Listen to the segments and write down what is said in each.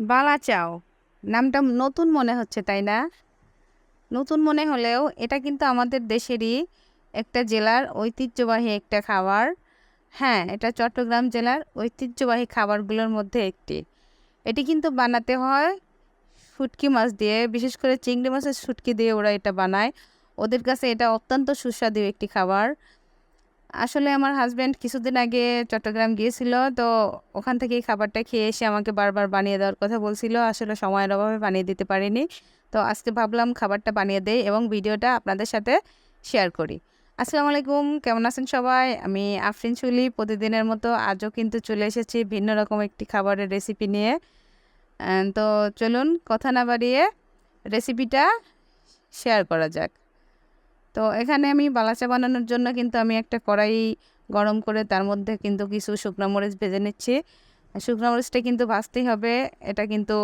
বালা চাও। নামটা নতুন মনে হচ্ছে, তাই না? নতুন মনে হলেও এটা কিন্তু আমাদের দেশেরই একটা জেলার ঐতিহ্যবাহী একটা খাবার। হ্যাঁ এটা চট্টগ্রাম জেলার ঐতিহ্যবাহী খাবারগুলোর মধ্যে একটি। এটি কিন্তু বানাতে হয় শুটকি মাছ দিয়ে, বিশেষ করে চিংড়ি মাছের শুটকি দিয়ে ওরা এটা বানায়। ওদের কাছে এটা অত্যন্ত সুস্বাদু একটি খাবার। আসলে আমার হাজব্যান্ড কিছুদিন আগে চট্টগ্রাম গিয়েছিল, তো ওখান থেকে খাবারটা খেয়ে এসে আমাকে বারবার বানিয়ে দেওয়ার কথা বলছিল। আসলে সময়ের অভাবে বানিয়ে দিতে পারিনি। তো আজকে ভাবলাম খাবারটা বানিয়ে দেই এবং ভিডিওটা আপনাদের সাথে শেয়ার করি। আসসালামু আলাইকুম, কেমন আছেন সবাই? আমি আফরিন চুলি। প্রতিদিনের মতো আজও কিন্তু চলে এসেছি ভিন্ন রকম একটি খাবারের রেসিপি নিয়ে। তো চলুন কথা না বাড়িয়ে রেসিপিটা শেয়ার করা যাক। তো এখানে আমি বালাচা বানানোর জন্য কিন্তু আমি একটা কড়াই গরম করে তার মধ্যে কিন্তু কিছু শুকনো মরিচ ভেজে নিচ্ছি। শুকনো মরিচটা কিন্তু ভাজতেই হবে, এটা কিন্তু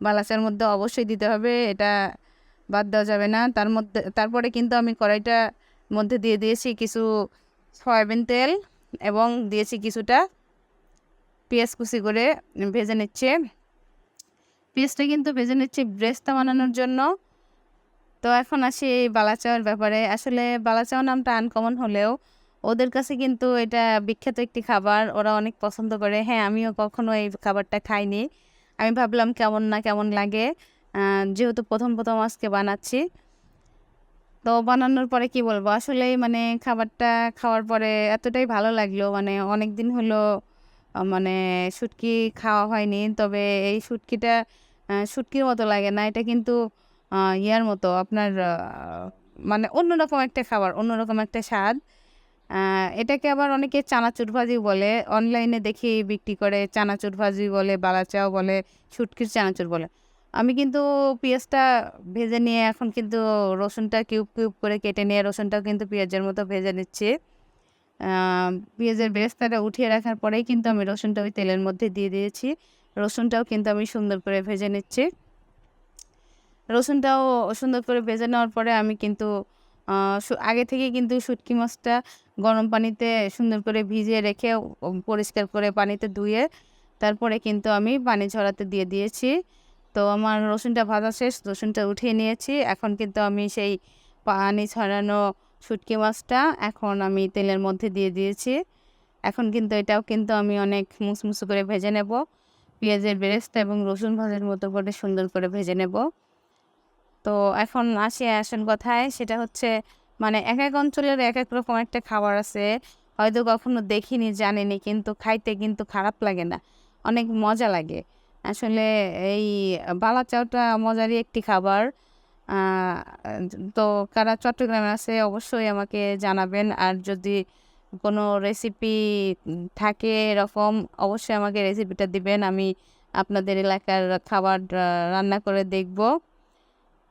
বালাচার মধ্যে অবশ্যই দিতে হবে, এটা বাদ দেওয়া যাবে না। তার মধ্যে, তারপরে কিন্তু আমি কড়াইটার মধ্যে দিয়ে দিয়েছি কিছু সয়াবিন তেল এবং দিয়েছি কিছুটা পেঁয়াজ কুচি করে ভেজে নিচ্ছে। পেঁয়াজটা কিন্তু ভেজে নিচ্ছি ব্রেস্তা বানানোর জন্য। তো এখন আসি বালাচাওয়ার ব্যাপারে। আসলে বালাচাও নামটা আনকমন হলেও ওদের কাছে কিন্তু এটা বিখ্যাত একটি খাবার ওরা অনেক পছন্দ করে। হ্যাঁ আমিও কখনো এই খাবারটা খাইনি। আমি ভাবলাম কেমন না কেমন লাগে। যেহেতু প্রথম প্রথম আজকে বানাচ্ছি। তো বানানোর পরে কি বলব? আসলে মানে খাবারটা খাওয়ার পরে এতটাই ভালো লাগল। মানে অনেক দিন হলো মানে শুটকি খাওয়া হয়নি। তবে এই শুটকিটা আহ, শুটকির মতো লাগে না। এটা কিন্তু ইয়ার মতো আপনার মানে অন্যরকম একটা খাবার, অন্যরকম একটা স্বাদ। এটাকে আবার অনেকে চানাচুর ভাজি বলে, অনলাইনে দেখি বিক্রি করে চানাচুর ভাজি বলে, বালাচাও বলে, শুটকির চানাচুর বলে। আমি কিন্তু পেঁয়াজটা ভেজে নিয়ে এখন কিন্তু রসুনটা কিউব কিউব করে কেটে নিয়ে রসুনটাও কিন্তু পেঁয়াজের মতো ভেজে নিচ্ছি। পেঁয়াজের বেরেস্তাটা উঠিয়ে রাখার পরেই কিন্তু আমি রসুনটা ওই তেলের মধ্যে দিয়ে দিয়েছি। রসুনটাও কিন্তু আমি সুন্দর করে ভেজে নিচ্ছি। রসুনটাও সুন্দর করে ভেজে নেওয়ার পরে আমি কিন্তু আগে থেকে কিন্তু শুটকি মাছটা গরম পানিতে সুন্দর করে ভিজিয়ে রেখে পরিষ্কার করে পানিতে ধুয়ে তারপরে কিন্তু আমি পানি ঝরাতে দিয়ে দিয়েছি। তো আমার রসুনটা ভাজা শেষ, রসুনটা উঠিয়ে নিয়েছি। এখন কিন্তু আমি সেই পানি ছড়ানো শুটকি মাছটা এখন আমি তেলের মধ্যে দিয়ে দিয়েছি। এখন কিন্তু এটাও কিন্তু আমি অনেক মুসমুসু করে ভেজে নেব। পেঁয়াজের বেরেস্তা এবং রসুন ভাজার মতো করে সুন্দর করে ভেজে নেব। তো এখন আসি আসল কথায়? সেটা হচ্ছে মানে এক এক অঞ্চলের এক এক রকম একটা খাবার আছে। হয়তো কখনো দেখিনি, জানিনি, কিন্তু খাইতে কিন্তু খারাপ লাগে না। অনেক মজা লাগে। আসলে এই বালা চাউটা মজারই একটি খাবার। তো কারা চট্টগ্রামে আছে অবশ্যই আমাকে জানাবেন। আর যদি কোনো রেসিপি থাকে এরকম, অবশ্যই আমাকে রেসিপিটা দিবেন। আমি আপনাদের এলাকার খাবার রান্না করে দেখব।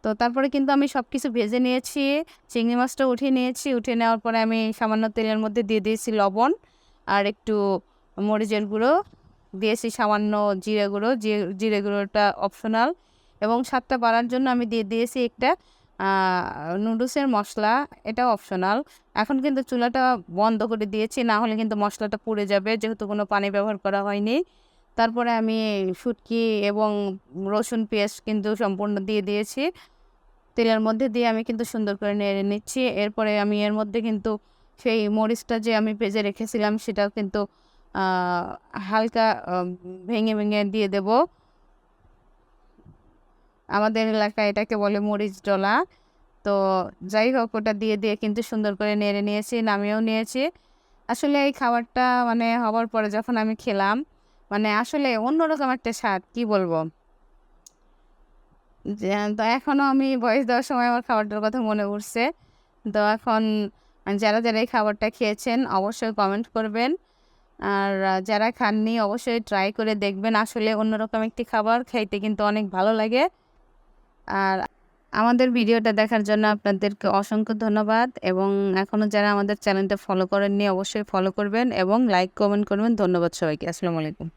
তো তারপরে কিন্তু আমি সব কিছু ভেজে নিয়েছি, চিংড়ি মাছটা উঠিয়ে নিয়েছি, উঠিয়ে নেওয়ার পরে আমি সামান্য তেলের মধ্যে দিয়ে দিয়েছি লবণ আর একটু মরিচের গুঁড়ো, দিয়েছি সামান্য জিরে গুঁড়ো জিরে গুঁড়োটা অপশনাল এবং স্বাদটা বাড়ার জন্য আমি দিয়ে দিয়েছি একটা নুডলসের মশলা এটা অপশনাল এখন কিন্তু চুলাটা বন্ধ করে দিয়েছি, না হলে কিন্তু মশলাটা পুড়ে যাবে, যেহেতু কোনো পানি ব্যবহার করা হয়নি। তারপরে আমি শুটকি এবং রসুন পেঁয়াজ কিন্তু সম্পূর্ণ দিয়ে দিয়েছি। তেলের মধ্যে দিয়ে আমি কিন্তু সুন্দর করে নেড়ে নিচ্ছি। এরপরে আমি এর মধ্যে কিন্তু সেই মরিচটা যে আমি ভেজে রেখেছিলাম সেটাও কিন্তু হালকা ভেঙে ভেঙে দিয়ে দেব। আমাদের এলাকায় এটাকে বলে মরিচ ডলা। তো যাই হোক, ওটা দিয়ে দিয়ে কিন্তু সুন্দর করে নেড়ে নিয়েছি, নামিয়েও নিয়েছি। আসলে এই খাবারটা মানে হওয়ার পরে যখন আমি খেলাম মানে আসলে অন্যরকম একটা স্বাদ, কি বলব? তো এখনও আমি বয়স দেওয়ার সময় আমার খাবারটার কথা মনে পড়ছে। তো এখন যারা যারা এই খাবারটা খেয়েছেন অবশ্যই কমেন্ট করবেন। আর যারা খাননি অবশ্যই ট্রাই করে দেখবেন। আসলে অন্যরকম একটি খাবার খাইতে কিন্তু অনেক ভালো লাগে। আর আমাদের ভিডিওটা দেখার জন্য আপনাদেরকে অসংখ্য ধন্যবাদ। এবং এখনও যারা আমাদের চ্যানেলটা ফলো করেননি অবশ্যই ফলো করবেন এবং লাইক কমেন্ট করবেন। ধন্যবাদ সবাইকে। আসসালামু আলাইকুম।